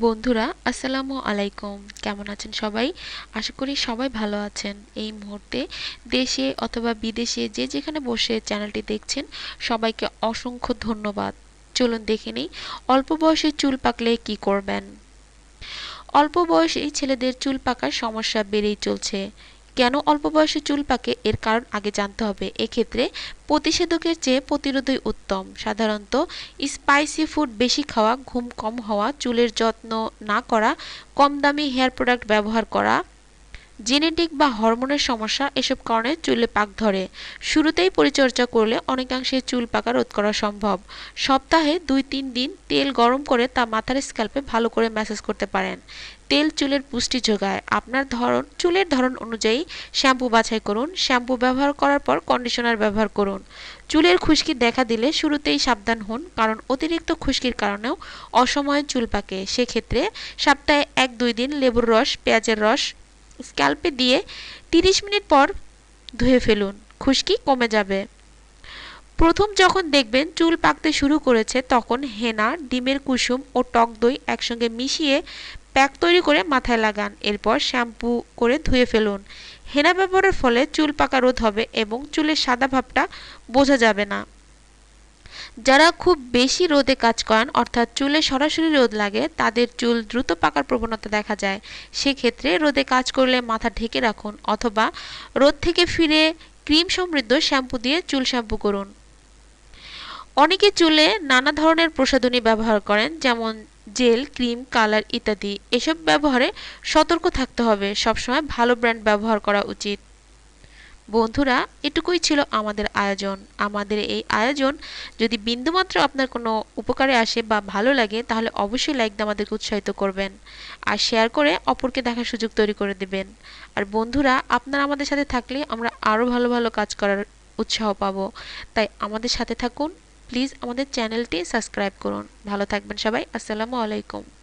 বন্ধুরা, আসসালামু আলাইকুম। কেমন আছেন সবাই? আশা করি সবাই ভালো আছেন। এই মুহূর্তে দেশে অথবা বিদেশে যে যেখানে বসে চ্যানেলটি দেখছেন, সবাইকে অসংখ্য ধন্যবাদ। চলুন দেখে নিই, অল্প বয়সে চুল পাকলে কি করবেন? অল্প বয়সেই ছেলেদের চুল পাকার সমস্যা বেড়েই চলছে। কেন অল্প বয়সে চুল পাকে এর কারণ আগে জানতে হবে। এক্ষেত্রে প্রতিষেধকের চেয়ে প্রতিরোধই উত্তম। সাধারণত স্পাইসি ফুড বেশি খাওয়া, ঘুম কম হওয়া, চুলের যত্ন না করা, কম দামি হেয়ার প্রোডাক্ট ব্যবহার করা জেনেটিক বা হরমোনের সমস্যা এসব কারণে চুলে পাক ধরে। শুরুতেই পরিচর্যা করলে অনেকাংশে চুল পাকা রোধ করা সম্ভব। সপ্তাহে দুই তিন দিন তেল গরম করে তা মাথার স্ক্যাল্পে ভালো করে ম্যাসাজ করতে পারেন। তেল চুলের পুষ্টি যোগায়। আপনার ধরন, চুলের ধরন অনুযায়ী শ্যাম্পু বাছাই করুন। শ্যাম্পু ব্যবহার করার পর কন্ডিশনার ব্যবহার করুন। চুলের খুশকি দেখা দিলে শুরুতেই সাবধান হন, কারণ অতিরিক্ত খুশকির কারণেও অসময়ে চুল পাকে। সেক্ষেত্রে সপ্তাহে এক দুই দিন লেবুর রস, পেঁয়াজের রস স্ক্যাল্পে দিয়ে 30 মিনিট পর ধুয়ে ফেলুন। খুশকি কমে যাবে। প্রথম যখন দেখবেন চুল পাকতে শুরু করেছে, তখন হেনা, ডিমের কুসুম ও টক দই একসঙ্গে মিশিয়ে প্যাক তৈরি করে মাথায় লাগান। এরপর শ্যাম্পু করে ধুয়ে ফেলুন। হেনা ব্যবহারের ফলে চুল পাকা রোধ হবে এবং চুলের সাদা ভাবটা বোঝা যাবে না। যারা খুব বেশি রোদে কাজ করেন, অর্থাৎ চুলে সরাসরি রোদ লাগে, তাদের চুল দ্রুত পাকার প্রবণতা দেখা যায়। সেক্ষেত্রে রোদে কাজ করলে মাথা ঢেকে রাখুন অথবা রোদ থেকে ফিরে ক্রিম সমৃদ্ধ শ্যাম্পু দিয়ে চুল শ্যাম্পু করুন। অনেকে চুলে নানা ধরনের প্রসাধনী ব্যবহার করেন, যেমন জেল, ক্রিম, কালার ইত্যাদি। এসব ব্যবহারে সতর্ক থাকতে হবে। সবসময় ভালো ব্র্যান্ড ব্যবহার করা উচিত। বন্ধুরা, এটুকুই ছিল আমাদের আয়োজন। আমাদের এই আয়োজন যদি বিন্দুমাত্র আপনার কোনো উপকারে আসে বা ভালো লাগে, তাহলে অবশ্যই লাইক দিয়ে আমাদেরকে উৎসাহিত করবেন আর শেয়ার করে অপরকে দেখার সুযোগ তৈরি করে দেবেন। আর বন্ধুরা, আপনারা আমাদের সাথে থাকলে আমরা আরও ভালো ভালো কাজ করার উৎসাহ পাবো। তাই আমাদের সাথে থাকুন। প্লিজ আমাদের চ্যানেলটি সাবস্ক্রাইব করুন। ভালো থাকবেন সবাই। আসসালামু আলাইকুম।